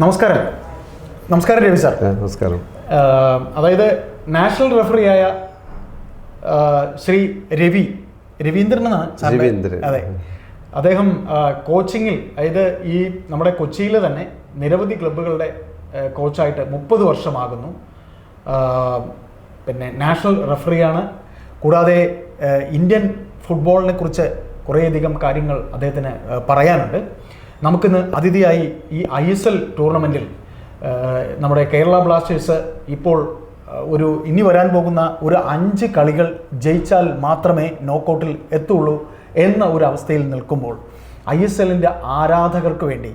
നമസ്കാരം. നമസ്കാരം രവി സാർ. നമസ്കാരം. അതായത് നാഷണൽ റെഫറിയായ ആയ ശ്രീ രവി രവീന്ദ്രൻ എന്നാണ് രവീന്ദ്രൻ. അതെ. അദ്ദേഹം കോച്ചിങ്ങിൽ അതായത് ഈ നമ്മുടെ കൊച്ചിയിൽ തന്നെ നിരവധി ക്ലബ്ബുകളുടെ കോച്ചായിട്ട് മുപ്പത് വർഷമാകുന്നു. പിന്നെ നാഷണൽ റെഫറിയാണ്. കൂടാതെ ഇന്ത്യൻ ഫുട്ബോളിനെ കുറിച്ച് കുറേയധികം കാര്യങ്ങൾ അദ്ദേഹത്തിന് പറയാനുണ്ട്. നമുക്കിന്ന് അതിഥിയായി ഈ ഐ എസ് എൽ ടൂർണമെന്റിൽ നമ്മുടെ കേരള ബ്ലാസ്റ്റേഴ്സ് ഇപ്പോൾ ഒരു ഇനി വരാൻ പോകുന്ന ഒരു അഞ്ച് കളികൾ ജയിച്ചാൽ മാത്രമേ നോക്കൗട്ടിൽ എത്തുള്ളൂ എന്ന ഒരു അവസ്ഥയിൽ നിൽക്കുമ്പോൾ ഐ എസ് എല്ലിന്റെ ആരാധകർക്ക് വേണ്ടി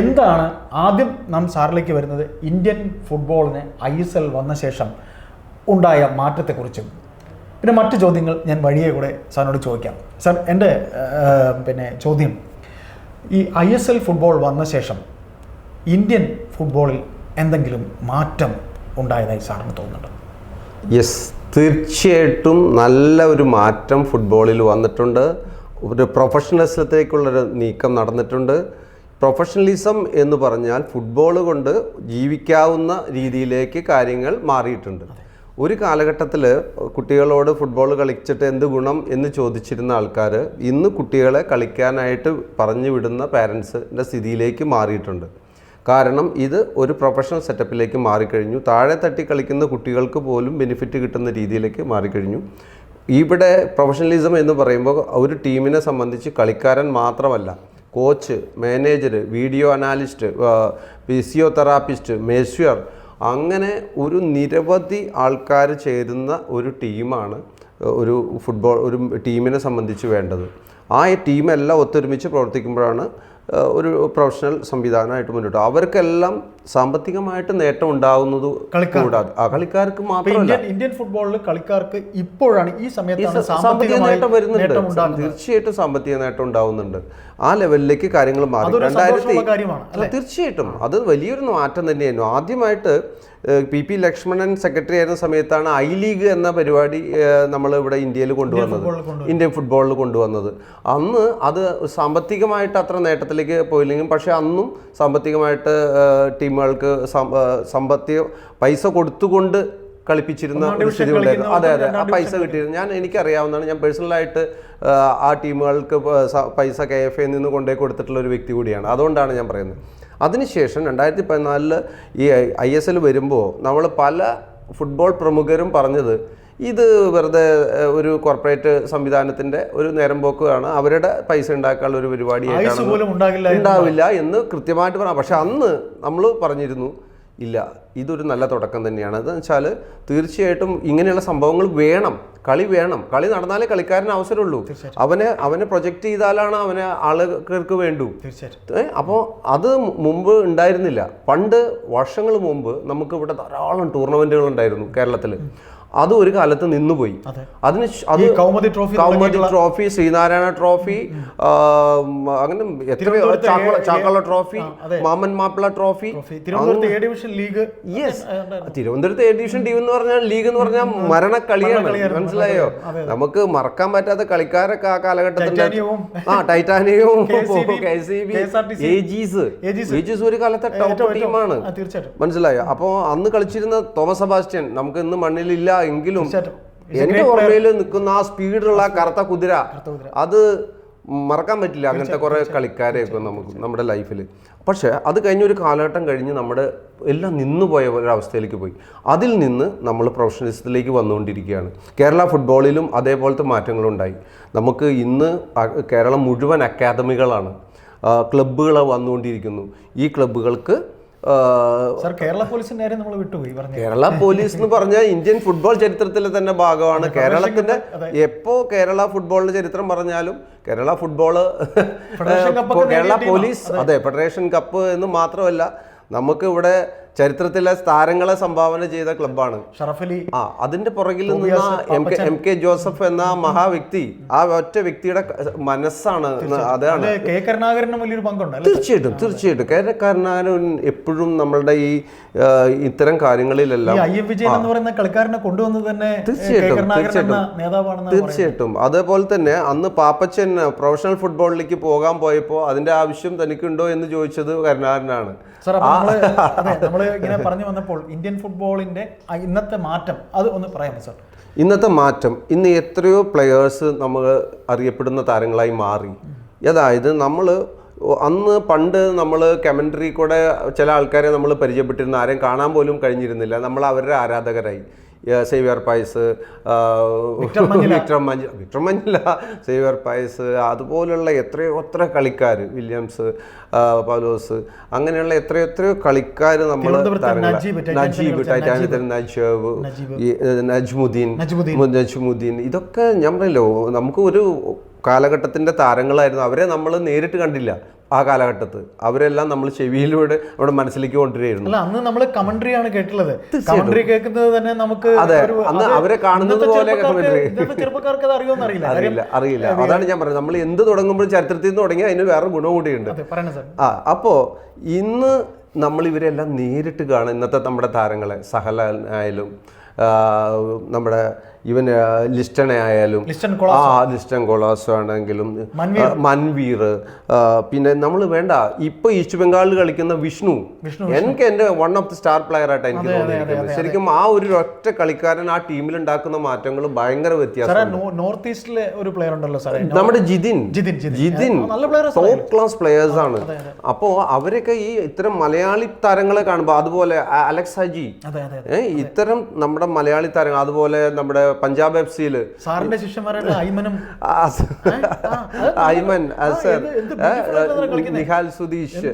എന്താണ് ആദ്യം നാം സാറിലേക്ക് വരുന്നത്? ഇന്ത്യൻ ഫുട്ബോളിന് ഐ എസ് എൽ വന്ന ശേഷം ഉണ്ടായ മാറ്റത്തെക്കുറിച്ചും. പിന്നെ മറ്റ് ചോദ്യങ്ങൾ ഞാൻ വഴിയെ കൂടെ സാറിനോട് ചോദിക്കാം. സാർ എന്റെ പിന്നെ ചോദ്യം. ഈ ഐ എസ് എൽ ഫുട്ബോൾ വന്ന ശേഷം ഇന്ത്യൻ ഫുട്ബോളിൽ എന്തെങ്കിലും മാറ്റം ഉണ്ടായതായി സാറിന് തോന്നുന്നുണ്ട്? യെസ് തീർച്ചയായിട്ടും നല്ല ഒരു മാറ്റം ഫുട്ബോളിൽ വന്നിട്ടുണ്ട്. ഒരു പ്രൊഫഷണലിസത്തിലേക്കുള്ളൊരു നീക്കം നടന്നിട്ടുണ്ട്. പ്രൊഫഷണലിസം എന്ന് പറഞ്ഞാൽ ഫുട്ബോൾ കൊണ്ട് ജീവിക്കാവുന്ന രീതിയിലേക്ക് കാര്യങ്ങൾ മാറിയിട്ടുണ്ട്. ഒരു കാലഘട്ടത്തിൽ കുട്ടികളോട് ഫുട്ബോൾ കളിച്ചിട്ട് എന്ത് ഗുണം എന്ന് ചോദിച്ചിരുന്ന ആൾക്കാർ ഇന്ന് കുട്ടികളെ കളിക്കാനായിട്ട് പറഞ്ഞു വിടുന്ന പാരൻസിന്റെ സ്ഥിതിയിലേക്ക് മാറിയിട്ടുണ്ട്. കാരണം ഇത് ഒരു പ്രൊഫഷണൽ സെറ്റപ്പിലേക്ക് മാറിക്കഴിഞ്ഞു. താഴെ തട്ടി കളിക്കുന്ന കുട്ടികൾക്ക് പോലും ബെനിഫിറ്റ് കിട്ടുന്ന രീതിയിലേക്ക് മാറിക്കഴിഞ്ഞു. ഇവിടെ പ്രൊഫഷണലിസം എന്ന് പറയുമ്പോൾ ഒരു ടീമിനെ സംബന്ധിച്ച് കളിക്കാരൻ മാത്രമല്ല coach manager video analyst physiotherapist masseur അങ്ങനെ ഒരു നിരവധി ആൾക്കാർ ചേരുന്ന ഒരു ടീമാണ് ഒരു ഫുട്ബോൾ ഒരു ടീമിനെ സംബന്ധിച്ച് വേണ്ടത്. ആ ടീമെല്ലാം ഒത്തൊരുമിച്ച് പ്രവർത്തിക്കുമ്പോഴാണ് ഒരു പ്രൊഫഷണൽ സംവിധാനമായിട്ട് മുന്നോട്ട്. അവർക്കെല്ലാം സാമ്പത്തികമായിട്ട് നേട്ടം ഉണ്ടാവുന്നത് കൂടാതെ. ആ കളിക്കാർക്ക് മാത്രമല്ല. ഇന്ത്യൻ ഫുട്ബോളിൽ കളിക്കാർക്ക് ഇപ്പോഴാണ് ഈ സമയത്ത് സാമ്പത്തിക നേട്ടം വരുന്നുണ്ട്. തീർച്ചയായിട്ടും സാമ്പത്തിക നേട്ടം ഉണ്ടാവുന്നുണ്ട്. ആ ലെവലിലേക്ക് കാര്യങ്ങൾ മാറി. രണ്ടായിരത്തി തീർച്ചയായിട്ടും. അത് വലിയൊരു മാറ്റം തന്നെയായിരുന്നു. ആദ്യമായിട്ട് പി. പി. ലക്ഷ്മണൻ സെക്രട്ടറി ആയിരുന്ന സമയത്താണ് ഐ ലീഗ് എന്ന പരിപാടി നമ്മൾ ഇവിടെ ഇന്ത്യയിൽ കൊണ്ടുവന്നത്. ഇന്ത്യൻ ഫുട്ബോളിൽ കൊണ്ടുവന്നത്. അന്ന് അത് സാമ്പത്തികമായിട്ട് അത്ര നേട്ടത്തിലേക്ക് പോയില്ലെങ്കിലും പക്ഷേ അന്നും സാമ്പത്തികമായിട്ട് ഏഹ്, ടീമുകൾക്ക് സം- പൈസ കൊടുത്തുകൊണ്ട് കളിപ്പിച്ചിരുന്ന ഒരു സ്ഥിതി ഉണ്ടായിരുന്നു. അതെ അതെ. ആ പൈസ കിട്ടിയിരുന്നു. ഞാൻ എനിക്കറിയാവുന്നതാണ്. ഞാൻ പേഴ്സണലായിട്ട് ആ ടീമുകൾക്ക് പൈസ കെ എഫ് എ നിന്ന് കൊണ്ടേ കൊടുത്തിട്ടുള്ള ഒരു വ്യക്തി കൂടിയാണ്. അതുകൊണ്ടാണ് ഞാൻ പറയുന്നത്. അതിനുശേഷം രണ്ടായിരത്തി പതിനാലിൽ ഈ ഐ എസ് എൽ വരുമ്പോൾ നമ്മൾ പല ഫുട്ബോൾ പ്രമുഖരും പറഞ്ഞത് ഇത് വെറുതെ ഒരു കോർപ്പറേറ്റ് സംവിധാനത്തിന്റെ ഒരു നേരം പോക്കുകയാണ് അവരുടെ പൈസ ഉണ്ടാക്കാനുള്ള ഒരു പരിപാടി പരിപാടിയായിട്ടാണ് ഉണ്ടാവില്ല എന്ന് കൃത്യമായിട്ട് പറയാം പക്ഷെ അന്ന് നമ്മൾ പറഞ്ഞിരുന്നു ഇല്ല ഇതൊരു നല്ല തുടക്കം തന്നെയാണ്. അതെന്ന് വെച്ചാൽ തീർച്ചയായിട്ടും ഇങ്ങനെയുള്ള സംഭവങ്ങൾ വേണം കളി വേണം. കളി നടന്നാലേ കളിക്കാരന് അവസരമുള്ളൂ. അവനെ അവനെ പ്രൊജക്റ്റ് ചെയ്താലാണ് അവനെ ആളുകൾക്ക് വേണ്ടു. തീർച്ചയായിട്ടും. അപ്പോൾ അത് മുമ്പ് ഉണ്ടായിരുന്നില്ല. പണ്ട് വർഷങ്ങൾ മുമ്പ് നമുക്ക് ഇവിടെ ധാരാളം ടൂർണമെന്റുകൾ ഉണ്ടായിരുന്നു കേരളത്തിൽ അത് ഒരു കാലത്ത് നിന്നുപോയി. അതെ. അതിന് അത് Kaumudi trophy Kaumudi trophy Sreenarayana trophy അങ്ങനെ എത്രയോ ചാക്കള ട്രോഫി മാമൻ മാപ്പിള ട്രോഫി തിരുവനന്തപുരത്ത് എ ഡിവിഷൻ ലീഗ് യെസ് തിരുവനന്തപുരത്ത് എ ഡിവിഷൻ ടീം എന്ന് പറഞ്ഞാൽ ലീഗ് എന്ന് പറഞ്ഞാൽ മരണക്കളിയാണ്. മനസ്സിലായോ? നമുക്ക് മറക്കാൻ പറ്റാത്ത കളിക്കാരൊക്കെ ആ കാലഘട്ടത്തിൽ ആ ടൈറ്റാനിയവും. KCB, K C. B KSRTC, AG's AG's. AG's ഒരു കാലത്തെ ടോപ്പ് ടീമാണ്. മനസ്സിലായോ? അപ്പോൾ അന്ന് കളിച്ചിരുന്ന തോമസ് സെബാസ്റ്റ്യൻ നമുക്ക് ഇന്ന് മണ്ണിലില്ല എങ്കിലും എന്റെ ഓർമ്മയിൽ നിൽക്കുന്ന ആ സ്പീഡുള്ള കറുത്ത കുതിര. അത് മറക്കാൻ പറ്റില്ല. അങ്ങനത്തെ കുറെ കളിക്കാരെയൊക്കെ നമുക്ക് നമ്മുടെ ലൈഫിൽ പക്ഷെ അത് കഴിഞ്ഞ ഒരു കാലഘട്ടം കഴിഞ്ഞ് നമ്മുടെ എല്ലാം നിന്നുപോയ ഒരവസ്ഥയിലേക്ക് പോയി. അതിൽ നിന്ന് നമ്മൾ പ്രൊഫഷണലിസത്തിലേക്ക് വന്നുകൊണ്ടിരിക്കുകയാണ്. കേരള ഫുട്ബോളിലും അതേപോലത്തെ മാറ്റങ്ങളുണ്ടായി. നമുക്ക് ഇന്ന് കേരളം മുഴുവൻ അക്കാദമികളാണ് ക്ലബ്ബുകൾ വന്നുകൊണ്ടിരിക്കുന്നു. ഈ ക്ലബ്ബുകൾക്ക് കേരള പോലീസിന്റെ കാര്യം നമ്മൾ വിട്ടുപോയി കേരള പോലീസ് എന്ന് പറഞ്ഞാൽ ഇന്ത്യൻ ഫുട്ബോൾ ചരിത്രത്തിലെ തന്നെ ഭാഗമാണ്. കേരളത്തിന്റെ എപ്പോ കേരള ഫുട്ബോളിന്റെ ചരിത്രം പറഞ്ഞാലും കേരള ഫുട്ബോൾ കേരള പോലീസ് അതെ ഫെഡറേഷൻ കപ്പ് എന്ന് മാത്രമല്ല നമുക്ക് ഇവിടെ ചരിത്രത്തിലെ താരങ്ങളെ സംഭാവന ചെയ്ത ക്ലബ്ബാണ്. ഷറഫലി ആ അതിന്റെ പുറകിൽ നിന്ന M K M K Joseph എന്ന മഹാവ്യക്തി ആ ഒറ്റ വ്യക്തിയുടെ മനസ്സാണ് അതാണ്. അത് കെ കരുണാകരനും വലിയൊരു പങ്കുണ്ട് തീർച്ചയായിട്ടും തീർച്ചയായിട്ടും. കെ കരുണാകരൻ എപ്പോഴും നമ്മളുടെ ഈ ഇത്തരം കാര്യങ്ങളിലെല്ലാം ഐ എം വിജയൻ എന്ന് പറയുന്ന കളിക്കാരനെ കൊണ്ടുവന്നത് തന്നെ തീർച്ചയായിട്ടും തീർച്ചയായിട്ടും, തീർച്ചയായിട്ടും. അതേപോലെ തന്നെ അന്ന് പാപ്പച്ചൻ പ്രൊഫഷണൽ ഫുട്ബോളിലേക്ക് പോകാൻ പോയപ്പോൾ അതിന്റെ ആവശ്യം തനിക്കുണ്ടോ എന്ന് ചോദിച്ചത് കരുണാകരനാണ്. ഇങ്ങനെ പറഞ്ഞു വന്നപ്പോൾ ഇന്ത്യൻ ഫുട്ബോളിന്റെ ഇന്നത്തെ മാറ്റം അത് ഒന്ന് പറയാമോ സാർ? ഇന്നത്തെ മാറ്റം ഇന്ന് എത്രയോ പ്ലെയേഴ്സ് നമ്മൾ അറിയപ്പെടുന്ന താരങ്ങളായി മാറി. അതായത് നമ്മൾ അന്ന് പണ്ട് നമ്മൾ കമൻട്രി കൂടെ ചില ആൾക്കാരെ നമ്മൾ പരിചയപ്പെട്ടിരുന്ന ആരെയും കാണാൻ പോലും കഴിഞ്ഞിരുന്നില്ല. നമ്മൾ അവരുടെ ആരാധകരായി. സേവ്യർ പായസ് വിക്രം വിക്ടർ മഞ്ഞ വിക്ടർ മഞ്ഞില സേവിയർ പായസ് അതുപോലുള്ള എത്രയോ എത്ര കളിക്കാർ വില്യംസ് പൗലോസ് അങ്ങനെയുള്ള എത്രയോ എത്രയോ കളിക്കാർ നമ്മൾ നജീബ്, ടൈറ്റാനിക്കിൽ നജീബ് നജ്മുദ്ദീൻ നജ്മുദ്ദീൻ. ഇതൊക്കെ നമ്മളല്ലോ നമുക്ക് ഒരു കാലഘട്ടത്തിന്റെ താരങ്ങളായിരുന്നു. അവരെ നമ്മൾ നേരിട്ട് കണ്ടില്ല. ആ കാലഘട്ടത്ത്. അവരെല്ലാം നമ്മൾ ചെവിയിലൂടെ അവിടെ മനസ്സിലേക്ക് കൊണ്ടുവരികയായിരുന്നു. അല്ല അന്ന് നമ്മൾ കമന്ററിയാണ് കേട്ടുള്ളത് കമന്ററി കേൾക്കുന്നത് തന്നെ നമുക്ക് അതെ, അന്ന് അവരെ കാണുന്നത് പോലെ ചെറുപ്പക്കാർക്ക് commentary. ചെറുപ്പക്കാർക്ക് അത് അറിയുമെന്ന് അറിയില്ല അറിയില്ല. അറിയില്ല അതാണ് ഞാൻ പറഞ്ഞത്. നമ്മൾ എന്ത് തുടങ്ങുമ്പോഴും ചരിത്രത്തിൽ നിന്ന് തുടങ്ങി അതിന് വേറെ ഗുണം കൂടിയുണ്ട്. ആ അപ്പോൾ ഇന്ന് നമ്മൾ ഇവരെല്ലാം നേരിട്ട് കാണും. ഇന്നത്തെ നമ്മുടെ താരങ്ങളെ സഹലായാലും നമ്മുടെ ഇവൻ ലിസ്റ്റണെ ആയാലും ആ ലിസ്റ്റൺ കൊളാസ് ആണെങ്കിലും മൻവീർ. പിന്നെ നമ്മൾ വേണ്ട ഇപ്പൊ ഈസ്റ്റ് ബംഗാളിൽ കളിക്കുന്ന വിഷ്ണു. എനിക്ക് എന്റെ one of the star player ആയിട്ട് എനിക്ക് തോന്നിയിരിക്കുന്നത്. ശരിക്കും ആ ഒരു ഒറ്റ കളിക്കാരൻ ആ ടീമിൽ ഉണ്ടാക്കുന്ന മാറ്റങ്ങൾ ഭയങ്കര വ്യത്യാസം നോർത്ത് ഈസ്റ്റിലെ ഒരു പ്ലെയർ ഉണ്ടല്ലോ സാറേ. നമ്മുടെ Jithin. Jithin top class players ആണ്. അപ്പോ അവരൊക്കെ ഈ ഇത്തരം മലയാളി താരങ്ങളെ കാണുമ്പോൾ അതുപോലെ അലക്സാജി. അലക്സ് ഹജി ഇത്തരം നമ്മുടെ മലയാളി താരങ്ങൾ അതുപോലെ നമ്മുടെ പഞ്ചാബ് എഫ് സിയിൽ സാറിന്റെ ശിഷ്യന്മാരുടെ ഐമനും ഐമൻ അസർ. നിഹാൽ സുധീഷ്.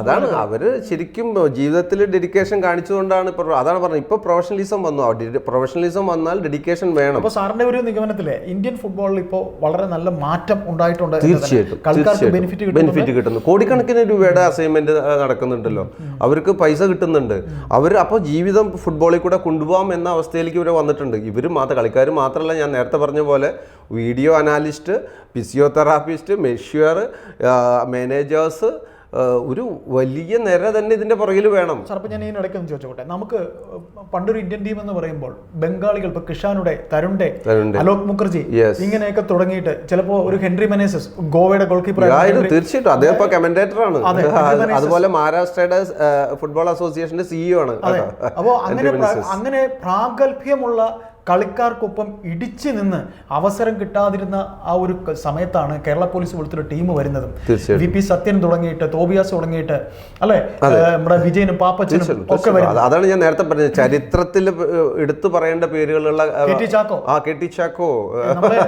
അതാണ് അവർ ശരിക്കും ജീവിതത്തിൽ ഡെഡിക്കേഷൻ കാണിച്ചുകൊണ്ടാണ് ഇപ്പൊ അതാണ് പറഞ്ഞത്. ഇപ്പൊ പ്രൊഫഷണലിസം വന്നു. പ്രൊഫഷണലിസം വന്നാൽ ഡെഡിക്കേഷൻ വേണം. അപ്പൊ സാറിന്റെ ഒരു നിഗമനത്തിൽ ഇന്ത്യൻ ഫുട്ബോളിൽ ഇപ്പോ വളരെ നല്ല മാറ്റം ഉണ്ടായിട്ടുണ്ട്. തീർച്ചയായിട്ടും ബെനിഫിറ്റ് ബെനിഫിറ്റ് കിട്ടുന്നു. കോടിക്കണക്കിന് രൂപയുടെ അസൈൻമെന്റ് നടക്കുന്നുണ്ടല്ലോ. അവർക്ക് പൈസ കിട്ടുന്നുണ്ട്. അവർ അപ്പോൾ ജീവിതം ഫുട്ബോളിൽ കൂടെ കൊണ്ടുപോകാം എന്ന അവസ്ഥയിലേക്ക് ഇവർ വന്നിട്ടുണ്ട്. ഇവർ മാത്രം കളിക്കാർ മാത്രമല്ല ഞാൻ നേരത്തെ പറഞ്ഞ പോലെ video analyst physiotherapist masseur managers ഒരു വലിയ നിര തന്നെ ഇതിന്റെ പുറകിൽ വേണം. സാർ അപ്പൊ ഞാൻ ഇതിനിടയ്ക്ക് ഒന്ന് ചോദിച്ചോട്ടെ? നമുക്ക് പണ്ടൊരു ഇന്ത്യൻ ടീം എന്ന് പറയുമ്പോൾ ബംഗാളികൾ ഇപ്പൊ കിഷാനുടെ തരുണ്ടെ അലോക് മുഖർജി. ഇങ്ങനെയൊക്കെ തുടങ്ങിയിട്ട് ചിലപ്പോ ഒരു ഹെൻറി മെനേസസ് ഗോവയുടെ ഗോൾ കീപ്പർ ആയിരുന്നു തീർച്ചയായിട്ടും. അദ്ദേഹം ഇപ്പൊ കമന്റേറ്റർ ആണ്. അതെ, അതുപോലെ മഹാരാഷ്ട്രയുടെ ഫുട്ബോൾ അസോസിയേഷന്റെ സിഇഒ ആണ്. അപ്പോൾ അപ്പോ അങ്ങനെ. അങ്ങനെ പ്രാഗൽഭ്യമുള്ള കളിക്കാർക്കൊപ്പം ഇടിച്ചു നിന്ന് അവസരം കിട്ടാതിരുന്ന ആ ഒരു സമയത്താണ് കേരള പോലീസ് പോലത്തെ ടീം വരുന്നതും. വി പി സത്യൻ തുടങ്ങിയിട്ട് തോബിയാസ് തുടങ്ങിയിട്ട് അല്ലെ? നമ്മുടെ വിജയനും പാപ്പച്ചനും ഒക്കെ. അതാണ് ഞാൻ നേരത്തെ പറഞ്ഞത്. ചരിത്രത്തിൽ എടുത്തു പറയേണ്ട പേരുകളുള്ള ചാക്കോ. ആ കെട്ടി ചാക്കോ.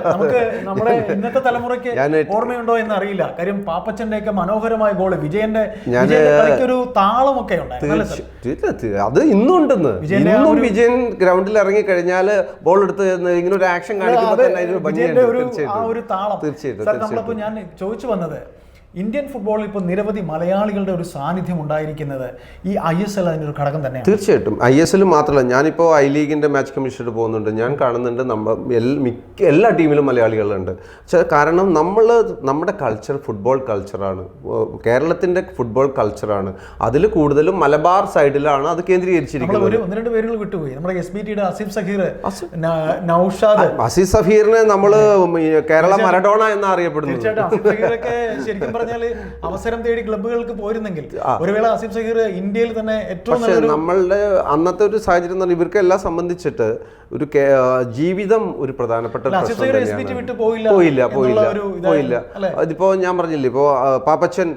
നമുക്ക് നമ്മുടെ ഇന്നത്തെ തലമുറയ്ക്ക് ഓർമ്മയുണ്ടോ എന്ന് അറിയില്ല കാര്യം പാപ്പച്ചന്റെ ഒക്കെ മനോഹരമായ ഗോൾ വിജയന്റെ ഒരു താളമൊക്കെ ഉണ്ട് അത് ഇന്നുണ്ടെന്ന്. ഇന്നും വിജയൻ ഗ്രൗണ്ടിൽ ഇറങ്ങി കഴിഞ്ഞാൽ ബോൾ എടുത്ത് ഇങ്ങനെ ഒരു ആക്ഷൻ കാണിക്കുമ്പോൾ തന്നെ ഭംഗിയുണ്ട് ഒരു ആ തീർച്ചയായിട്ടും. ഞാൻ ചോദിച്ചു വന്നത് ഇന്ത്യൻ ഫുട്ബോളിൽ ഇപ്പോൾ നിരവധി മലയാളികളുടെ ഒരു സാന്നിധ്യം ഉണ്ടായിരിക്കുന്നത് ഈ ഐ എസ് എൽ അതിന്റെ ഒരു ഘടകം തന്നെ തീർച്ചയായിട്ടും. ഐ എസ് എൽ മാത്രമല്ല ഞാനിപ്പോൾ ഐ ലീഗിന്റെ മാച്ച് കമ്മീഷനിൽ പോകുന്നുണ്ട്. ഞാൻ കാണുന്നുണ്ട് നമ്മൾ മിക്ക എല്ലാ ടീമിലും മലയാളികളുണ്ട്. പക്ഷേ കാരണം നമ്മൾ നമ്മുടെ കൾച്ചർ ഫുട്ബോൾ കൾച്ചറാണ് കേരളത്തിന്റെ ഫുട്ബോൾ കൾച്ചറാണ് അതിൽ കൂടുതലും മലബാർ സൈഡിലാണ് അത് കേന്ദ്രീകരിച്ചിരിക്കുന്നത്. ഒരു ഒന്ന് രണ്ട് പേരുകൾ വിട്ടുപോയി. നമ്മുടെ എസ് ബി ടിയുടെ അസീഫ് സഹീർ നൌഷാദ്. അസീസ് സഫീറിനെ നമ്മൾ കേരള മരഡോണ എന്ന് അറിയപ്പെടുന്നു അസീഫ് ശരിക്കും പറഞ്ഞാൽ അവസരം തേടി ക്ലബ്ബുകൾക്ക് പോയിരുന്നെങ്കിൽ ഒരു വേള അസീഫ് സഹീർ ഇന്ത്യയിൽ തന്നെ ഏറ്റവും നല്ല നമ്മളുടെ അന്നത്തെ ഒരു സാഹചര്യം എന്ന് പറഞ്ഞാൽ ഇവർക്കെല്ലാം സംബന്ധിച്ചിട്ട് ഒരു ജീവിതം ഒരു പ്രധാനപ്പെട്ട പോയില്ല പോയില്ല പോയില്ല? അതിപ്പോ ഞാൻ പറഞ്ഞില്ലേ ഇപ്പോ പാപ്പച്ചൻ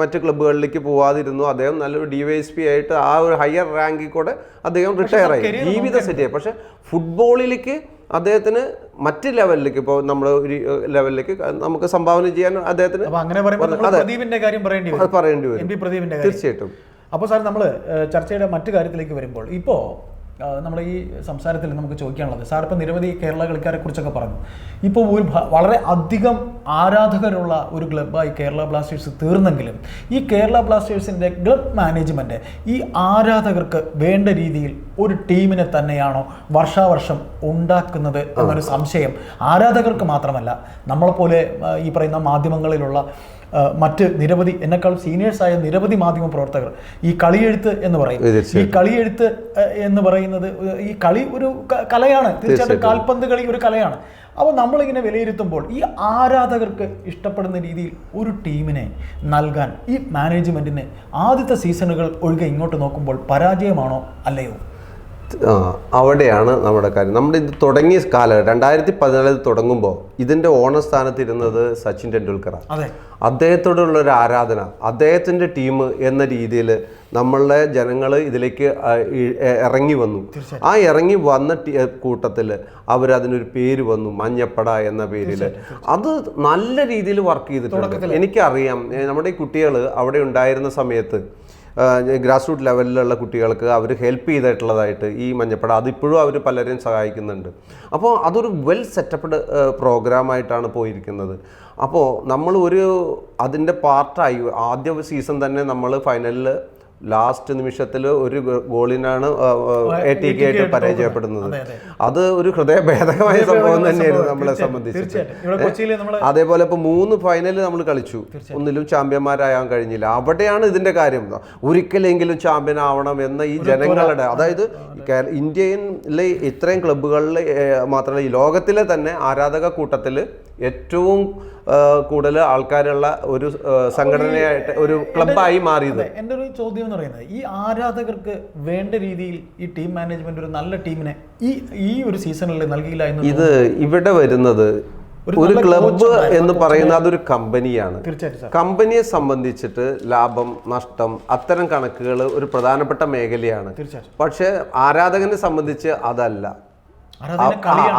മറ്റു ക്ലബുകളിലേക്ക് ക്ലബ്ബുകളിലേക്ക് പോവാതിരുന്നു അദ്ദേഹം നല്ലൊരു ഡിവൈഎസ്പി ആയിട്ട് ആ ഒരു ഹയർ റാങ്കിൽ കൂടെ അദ്ദേഹം റിട്ടയർ ആയി ജീവിതം സെറ്റ് ആയി. പക്ഷെ ഫുട്ബോളിലേക്ക് അദ്ദേഹത്തിന് മറ്റ് ലെവലിലേക്ക് ഇപ്പോൾ നമ്മൾ ഒരു ലെവലിലേക്ക് നമുക്ക് സംഭാവന ചെയ്യാൻ അദ്ദേഹത്തിന് അങ്ങനെ പ്രദീപിന്റെ കാര്യം പറയേണ്ടി വരും. പറയേണ്ടി വരും. പ്രദീപിന്റെ തീർച്ചയായിട്ടും. അപ്പോൾ സാർ നമ്മൾ ചർച്ചയുടെ മറ്റു കാര്യത്തിലേക്ക് വരുമ്പോൾ ഇപ്പോൾ ആ, നമ്മുടെ ഈ സംസാരത്തിൽ നമുക്ക് ചോദിക്കാനുള്ളത്. സാർ ഇപ്പം നിരവധി കേരള കളിക്കാരെ കുറിച്ചൊക്കെ പറഞ്ഞു. ഇപ്പോൾ ഒരു വളരെ അധികം ആരാധകരുള്ള ഒരു ക്ലബ്ബായി കേരള ബ്ലാസ്റ്റേഴ്സ് തീർന്നെങ്കിലും ഈ കേരള ബ്ലാസ്റ്റേഴ്സിന്റെ ക്ലബ് മാനേജ്മെന്റ് ഈ ആരാധകർക്ക് വേണ്ട രീതിയിൽ ഒരു ടീമിനെ തന്നെയാണോ വർഷാവർഷം ഉണ്ടാക്കുന്നത് എന്നൊരു സംശയം ആരാധകർക്ക് മാത്രമല്ല. നമ്മളെപ്പോലെ ഈ പറയുന്ന മാധ്യമങ്ങളിലുള്ള മറ്റ് നിരവധി എന്നെക്കാൾ സീനിയേഴ്സായ നിരവധി മാധ്യമ പ്രവർത്തകർ ഈ കളിയെഴുത്ത് എന്ന് പറയും. ഈ. കളിയെഴുത്ത് എന്ന് പറയുന്നത് ഈ കളി ഒരു കലയാണ്. തീർച്ചയായിട്ടും കാൽപന്ത് കളി ഒരു കലയാണ്. അപ്പോൾ നമ്മളിങ്ങനെ വിലയിരുത്തുമ്പോൾ ഈ ആരാധകർക്ക് ഇഷ്ടപ്പെടുന്ന രീതിയിൽ ഒരു ടീമിനെ നൽകാൻ ഈ മാനേജ്മെന്റിന് ആദ്യത്തെ സീസണുകൾ ഒഴികെ ഇങ്ങോട്ട് നോക്കുമ്പോൾ പരാജയമാണോ അല്ലയോ? അവിടെയാണ് നമ്മുടെ കാര്യം. നമ്മുടെ ഇത് തുടങ്ങിയ കാലം രണ്ടായിരത്തി പതിനാലിൽ തുടങ്ങുമ്പോൾ ഇതിന്റെ ഓണസ്ഥാനത്തിരുന്നത് സച്ചിൻ ടെണ്ടുൽക്കറാണ്. അദ്ദേഹത്തോടുള്ള ഒരു ആരാധന അദ്ദേഹത്തിന്റെ ടീം എന്ന രീതിയിൽ നമ്മളുടെ ജനങ്ങൾ ഇതിലേക്ക് ഇറങ്ങി വന്നു. ആ ഇറങ്ങി വന്ന കൂട്ടത്തിൽ അവരതിനൊരു പേര് വന്നു മഞ്ഞപ്പട എന്ന പേരിൽ അത് നല്ല രീതിയിൽ വർക്ക് ചെയ്തിട്ടുണ്ട്. എനിക്കറിയാം നമ്മുടെ ഈ കുട്ടികൾ അവിടെ ഉണ്ടായിരുന്ന സമയത്ത് ഗ്രാസ് റൂട്ട് ലെവലിലുള്ള കുട്ടികൾക്ക് അവർ ഹെൽപ്പ് ചെയ്തിട്ടുള്ളതായിട്ട് ഈ മഞ്ഞപ്പട അതിപ്പോഴും അവർ പലരെയും സഹായിക്കുന്നുണ്ട്. അപ്പോൾ അതൊരു വെൽ സെറ്റപ്പ്ഡ് പ്രോഗ്രാമായിട്ടാണ് പോയിരിക്കുന്നത്. അപ്പോൾ നമ്മൾ ഒരു അതിന്റെ പാർട്ടായി ആദ്യ സീസൺ തന്നെ നമ്മൾ ഫൈനലിൽ ലാസ്റ്റ് നിമിഷത്തിൽ ഒരു ഗോളിനാണ് എ ടി കെ ആയിട്ട് പരാജയപ്പെടുന്നത്. അതെ, ഒരു ഹൃദയഭേദകമായ സംഭവം തന്നെയായിരുന്നു നമ്മളെ സംബന്ധിച്ച് അതേപോലെ ഇപ്പൊ മൂന്ന് ഫൈനൽ നമ്മൾ കളിച്ചു. ഒന്നിലും ചാമ്പ്യന്മാരാകാൻ കഴിഞ്ഞില്ല. അവിടെയാണ് ഇതിന്റെ കാര്യം. ഒരിക്കലെങ്കിലും ചാമ്പ്യൻ ആവണം എന്ന ഈ ജനങ്ങളുടെ അതായത് ഇന്ത്യയിലെ ഇത്രയും ക്ലബ്ബുകളിൽ മാത്രമല്ല ഈ ലോകത്തിലെ തന്നെ ആരാധക കൂട്ടത്തിൽ ഏറ്റവും കൂടുതൽ ആൾക്കാരുള്ള ഒരു സംഘടനയായിട്ട് ഒരു ക്ലബ്ബായി മാറിയത്. എന്റെ ഒരു ചോദ്യം എന്ന് പറയുന്നത് ഈ ആരാധകർക്ക് വേണ്ട രീതിയിൽ ഈ ടീം മാനേജ്മെന്റ് ഒരു നല്ല ടീമിനെ ഈ ഈ ഒരു സീസണിൽ നൽകിയില്ല എന്ന് ഇത് ഇവിടെ വരുന്നത് ഒരു ക്ലബ് ക്ലബ്ബ് എന്ന് പറയുന്നത് അതൊരു കമ്പനിയാണ് കമ്പനിയെ സംബന്ധിച്ചിട്ട് ലാഭം നഷ്ടം അത്തരം കണക്കുകൾ ഒരു പ്രധാനപ്പെട്ട മേഖലയാണ്. പക്ഷേ ആരാധകനെ സംബന്ധിച്ച് അതല്ല.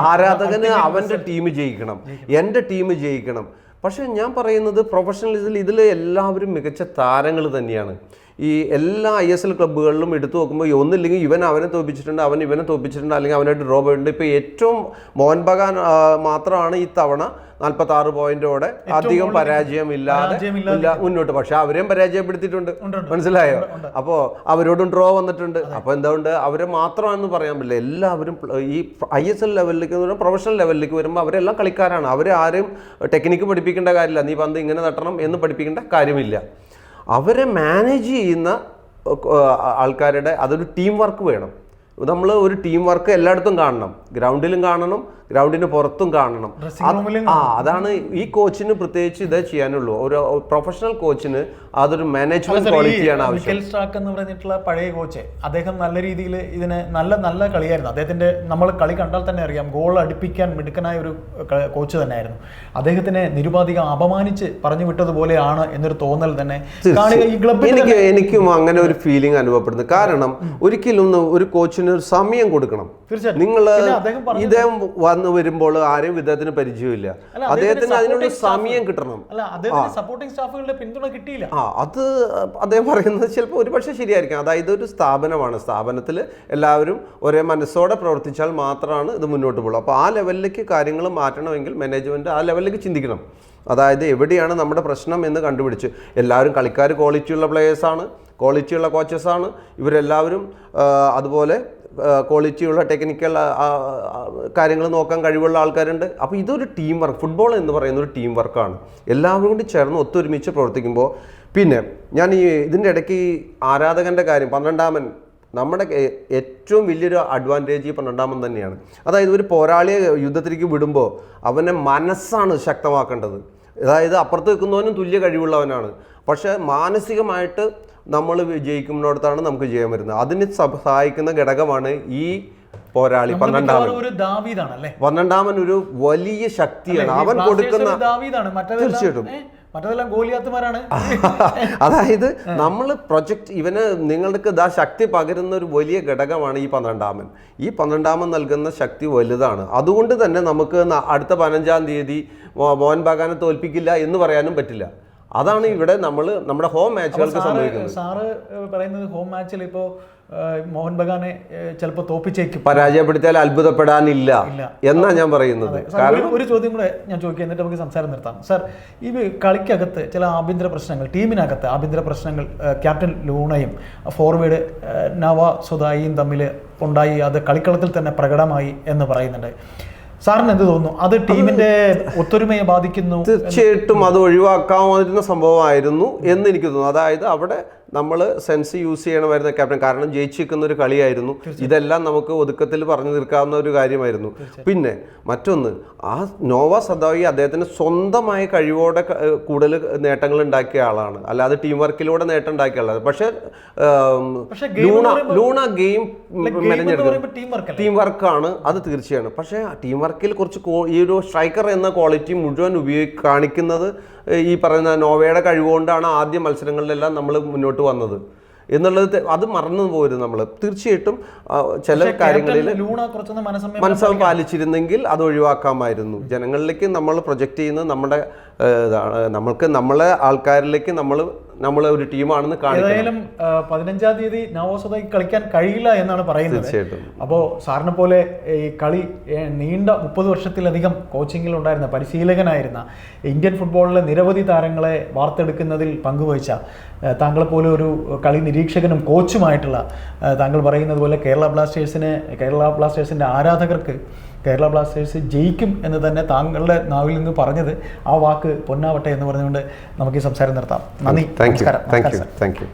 ആരാധകന് അവന്റെ ടീം ജയിക്കണം. എന്റെ ടീം ജയിക്കണം. പക്ഷെ ഞാൻ പറയുന്നത് പ്രൊഫഷണലിസത്തിൽ ഇതിൽ എല്ലാവരും മികച്ച താരങ്ങൾ തന്നെയാണ്. ഈ എല്ലാ ഐ എസ് എൽ ക്ലബ്ബുകളിലും എടുത്തു നോക്കുമ്പോൾ ഒന്നില്ലെങ്കിൽ ഇവൻ അവനെ തോപ്പിച്ചിട്ടുണ്ട് അവൻ ഇവനെ തോപ്പിച്ചിട്ടുണ്ട് അല്ലെങ്കിൽ അവനായിട്ട് ഡ്രോ പോയിട്ടുണ്ട്. ഇപ്പോൾ ഏറ്റവും മോഹൻ ബഗാൻ മാത്രമാണ് ഈ തവണ നാൽപ്പത്തി ആറ് പോയിന്റോടെ അധികം പരാജയം ഇല്ലാതെ മുന്നോട്ട്. പക്ഷെ അവരെയും പരാജയപ്പെടുത്തിയിട്ടുണ്ട്. മനസ്സിലായോ? അപ്പോ അവരോടും ഡ്രോ വന്നിട്ടുണ്ട്. അപ്പോൾ എന്തുകൊണ്ട്? അവരെ മാത്രമാണെന്ന് പറയാൻ പറ്റില്ല. എല്ലാവരും ഈ ഐ എസ് എൽ ലെവലിലേക്ക് പ്രൊഫഷണൽ ലെവലിലേക്ക് വരുമ്പോൾ അവരെല്ലാം കളിക്കാരാണ്. അവരെ ആരും ടെക്നിക്ക് പഠിപ്പിക്കേണ്ട കാര്യമില്ല. നീ പന്ത് ഇങ്ങനെ തട്ടണം എന്ന് പഠിപ്പിക്കേണ്ട കാര്യമില്ല. അവരെ മാനേജ് ചെയ്യുന്ന ആൾക്കാരുടെ അതൊരു ടീം വർക്ക് വേണം. നമ്മൾ ഒരു ടീം വർക്ക് എല്ലായിടത്തും കാണണം. ഗ്രൗണ്ടിലും കാണണം ഗ്രൗണ്ടിന് പുറത്തും കാണണം. ആ അതാണ് ഈ കോച്ചിന് പ്രത്യേകിച്ച് ഇതേ ചെയ്യാനുള്ളൂ. ഒരു പ്രൊഫഷണൽ കോച്ചിന് അതൊരു മാനേജ്മെന്റ് ക്വാളിറ്റിയാണ് ആവശ്യം. സ്ട്രാക്ക് എന്ന് പറഞ്ഞിട്ടുള്ള പഴയ കോച്ച് അദ്ദേഹം നല്ല രീതിയിൽ ഇതിന് നല്ല നല്ല കളിയായിരുന്നു. അദ്ദേഹത്തിന്റെ നമ്മൾ കളി കണ്ടാൽ തന്നെ അറിയാം ഗോൾ അടുപ്പിക്കാൻ മിടുക്കനായ ഒരു കോച്ച് തന്നെയായിരുന്നു. അദ്ദേഹത്തിനെ നിരുപാധികം അപമാനിച്ച് പറഞ്ഞു വിട്ടതുപോലെയാണ് എന്നൊരു തോന്നൽ തന്നെ എനിക്കും അങ്ങനെ ഒരു ഫീലിംഗ് അനുഭവപ്പെടുന്നു. കാരണം ഒരിക്കലും ഒരു കോച്ചിന് ഒരു സമയം കൊടുക്കണം. തീർച്ചയായിട്ടും. നിങ്ങൾ ഇദ്ദേഹം വന്നു വരുമ്പോൾ ആരെയും ഇദ്ദേഹത്തിന് പരിചയമില്ല. അദ്ദേഹത്തിന് അതിനുള്ള സമയം കിട്ടണം. സപ്പോർട്ടിംഗ് സ്റ്റാഫുകളുടെ പിന്തുണ കിട്ടിയില്ല. ആ അത് അദ്ദേഹം പറയുന്നത് ചിലപ്പോൾ ഒരുപക്ഷെ ശരിയായിരിക്കും. അതായത് ഒരു സ്ഥാപനമാണ്. സ്ഥാപനത്തിൽ എല്ലാവരും ഒരേ മനസ്സോടെ പ്രവർത്തിച്ചാൽ മാത്രമാണ് ഇത് മുന്നോട്ട് പോകുള്ളൂ. അപ്പോൾ ആ ലെവലിലേക്ക് കാര്യങ്ങൾ മാറ്റണമെങ്കിൽ മാനേജ്മെന്റ് ആ ലെവലിലേക്ക് ചിന്തിക്കണം. അതായത് എവിടെയാണ് നമ്മുടെ പ്രശ്നം എന്ന് കണ്ടുപിടിച്ച്. എല്ലാവരും കളിക്കാർ ക്വാളിറ്റിയുള്ള പ്ലേയേഴ്സാണ് ക്വാളിറ്റിയുള്ള കോച്ചസാണ് ഇവരെല്ലാവരും അതുപോലെ ക്വാളിറ്റിയുള്ള ടെക്നിക്കൽ കാര്യങ്ങൾ നോക്കാൻ കഴിവുള്ള ആൾക്കാരുണ്ട്. അപ്പോൾ ഇതൊരു ടീം വർക്ക് ഫുട്ബോൾ എന്ന് പറയുന്ന ഒരു ടീം വർക്കാണ് എല്ലാവരും കൂടി ചേർന്ന് ഒത്തൊരുമിച്ച് പ്രവർത്തിക്കുമ്പോൾ പിന്നെ ഞാൻ ഈ ഇതിന്റെ ഇടയ്ക്ക് ഈ ആരാധകന്റെ കാര്യം പന്ത്രണ്ടാമൻ നമ്മുടെ ഏറ്റവും വലിയൊരു അഡ്വാന്റേജ് ഈ പന്ത്രണ്ടാമൻ തന്നെയാണ്. അതായത് ഒരു പോരാളിയെ യുദ്ധത്തിലേക്ക് വിടുമ്പോൾ അവനെ മനസ്സാണ് ശക്തമാക്കേണ്ടത്. അതായത് അപ്പുറത്ത് നിൽക്കുന്നവനും തുല്യ കഴിവുള്ളവനാണ്. പക്ഷേ മാനസികമായിട്ട് നമ്മൾ വിജയിക്കുന്നിടത്താണ് നമുക്ക് ജയം വരുന്നത്. അതിന് സഹായിക്കുന്ന ഘടകമാണ് ഈ പോരാളി പന്ത്രണ്ടാമൻ. പന്ത്രണ്ടാമൻ ഒരു വലിയ ശക്തിയാണ്. അവൻ കൊടുക്കുന്ന തീർച്ചയായിട്ടും. ഏ, മറ്റേതെല്ലാം ഗോലിയാത്തുമാരാണ്? അതായത് നമ്മൾ പ്രൊജക്ട് ഇവന് നിങ്ങൾക്ക് ഇതാ ശക്തി പകരുന്ന ഒരു വലിയ ഘടകമാണ് ഈ പന്ത്രണ്ടാമൻ. ഈ പന്ത്രണ്ടാമൻ നൽകുന്ന ശക്തി വലുതാണ്. അതുകൊണ്ട് തന്നെ നമുക്ക് അടുത്ത പതിനഞ്ചാം തീയതി മോഹൻ ബഗാനെ തോൽപ്പിക്കില്ല എന്ന് പറയാനും പറ്റില്ല. അതാണ് ഇവിടെ നമ്മൾ നമ്മുടെ ഹോം മാച്ചുകൾക്ക് സംഭവിക്കുന്നത്. സാറ് പറയുന്നത് ഹോം മാച്ചിൽ ഇപ്പോ മോഹൻ ബഗാനെ ചിലപ്പോൾ ചിലപ്പോ തോപ്പിച്ചേക്കും. പരാജയപ്പെടുത്തിയാൽ അത്ഭുതപ്പെടാനില്ല. എന്നാ ഞാൻ പറയുന്നത്. കാരണം ഒരു- ചോദ്യം കൂടെ ഞാൻ ചോദിക്കാം എന്നിട്ട് നമുക്ക് സംസാരം നിർത്താം. സാർ ഈ കളിക്കകത്ത് ചില ആഭ്യന്തര പ്രശ്നങ്ങൾ ടീമിനകത്ത് ആഭ്യന്തര പ്രശ്നങ്ങൾ ക്യാപ്റ്റൻ ലൂണയും ഫോർവേഡ് നവ സുതായിയും തമ്മിൽ ഉണ്ടായി അത് കളിക്കളത്തിൽ തന്നെ പ്രകടമായി എന്ന് പറയുന്നുണ്ട്. സാറിന് എന്ത് തോന്നുന്നു? അത് ടീമിന്റെ ഒത്തൊരുമയെ ബാധിക്കുന്നു തീർച്ചയായിട്ടും അത് ഒഴിവാക്കാവുന്ന സംഭവമായിരുന്നു എന്ന് എനിക്ക് തോന്നുന്നു. അതായത് അവിടെ നമ്മൾ സെൻസ് യൂസ് ചെയ്യണമായിരുന്നു ക്യാപ്റ്റൻ കാരണം ജയിച്ചിരിക്കുന്ന ഒരു കളിയായിരുന്നു. ഇതെല്ലാം നമുക്ക് ഒതുക്കത്തിൽ പറഞ്ഞു തീർക്കാവുന്ന ഒരു കാര്യമായിരുന്നു. പിന്നെ മറ്റൊന്ന് ആ നോവ സദായി അദ്ദേഹത്തിന് സ്വന്തമായ കഴിവോടെ കൂടുതൽ നേട്ടങ്ങൾ ഉണ്ടാക്കിയ ആളാണ്. അല്ലാതെ ടീം വർക്കിലൂടെ നേട്ടം ഉണ്ടാക്കിയ ആളാണ് പക്ഷേ Luna Luna game team team വർക്കാണ് അത് തീർച്ചയാണ്. പക്ഷേ ടീം വർക്കിൽ കുറച്ച് ഈ ഒരു സ്ട്രൈക്കർ എന്ന ക്വാളിറ്റി മുഴുവൻ ഉപയോഗി കാണിക്കുന്നത് ഈ പറയുന്ന നോവയുടെ കഴിവുകൊണ്ടാണ് ആദ്യ മത്സരങ്ങളിലെല്ലാം നമ്മൾ മുന്നോട്ട് വന്നത് എന്നുള്ളത് അത് മറന്നു പോരുത് നമ്മൾ തീർച്ചയായിട്ടും ചില കാര്യങ്ങളിൽ മനസ്സാവും പാലിച്ചിരുന്നെങ്കിൽ അത് ഒഴിവാക്കാമായിരുന്നു. ജനങ്ങളിലേക്ക് നമ്മൾ പ്രൊജക്റ്റ് ചെയ്യുന്നത് നമ്മുടെ നമ്മൾക്ക് നമ്മളെ ആൾക്കാരിലേക്ക് നമ്മൾ നമ്മൾ ഒരു ടീമാണെന്ന് കാണിക്കണം. ഏതായാലും പതിനഞ്ചാം തീയതി നവോസതയ്ക്ക് കളിക്കാൻ കഴിയില്ല എന്നാണ് പറയുന്നത്. തീർച്ചയായിട്ടും. അപ്പോൾ സാറിനെ പോലെ ഈ കളി നീണ്ട മുപ്പത് വർഷത്തിലധികം കോച്ചിങ്ങിൽ ഉണ്ടായിരുന്ന പരിശീലകനായിരുന്ന ഇന്ത്യൻ ഫുട്ബോളിലെ നിരവധി താരങ്ങളെ വാർത്തെടുക്കുന്നതിൽ പങ്കുവഹിച്ച താങ്കളെപ്പോലെ താങ്കളെ പോലെ ഒരു കളി നിരീക്ഷകനും കോച്ചുമായിട്ടുള്ള താങ്കൾ പറയുന്നത് പോലെ കേരള ബ്ലാസ്റ്റേഴ്സിന് കേരള ബ്ലാസ്റ്റേഴ്സിന്റെ ആരാധകർക്ക് കേരള ബ്ലാസ്റ്റേഴ്സ് ജയിക്കും എന്ന് തന്നെ താങ്കളുടെ നാവിൽ നിന്ന് പറഞ്ഞത് ആ വാക്ക് പൊന്നാവട്ടെ എന്ന് പറഞ്ഞുകൊണ്ട് നമുക്ക് ഈ സംസാരം നിർത്താം. നന്ദി. താങ്ക് യു നമസ്കാരം. Thank you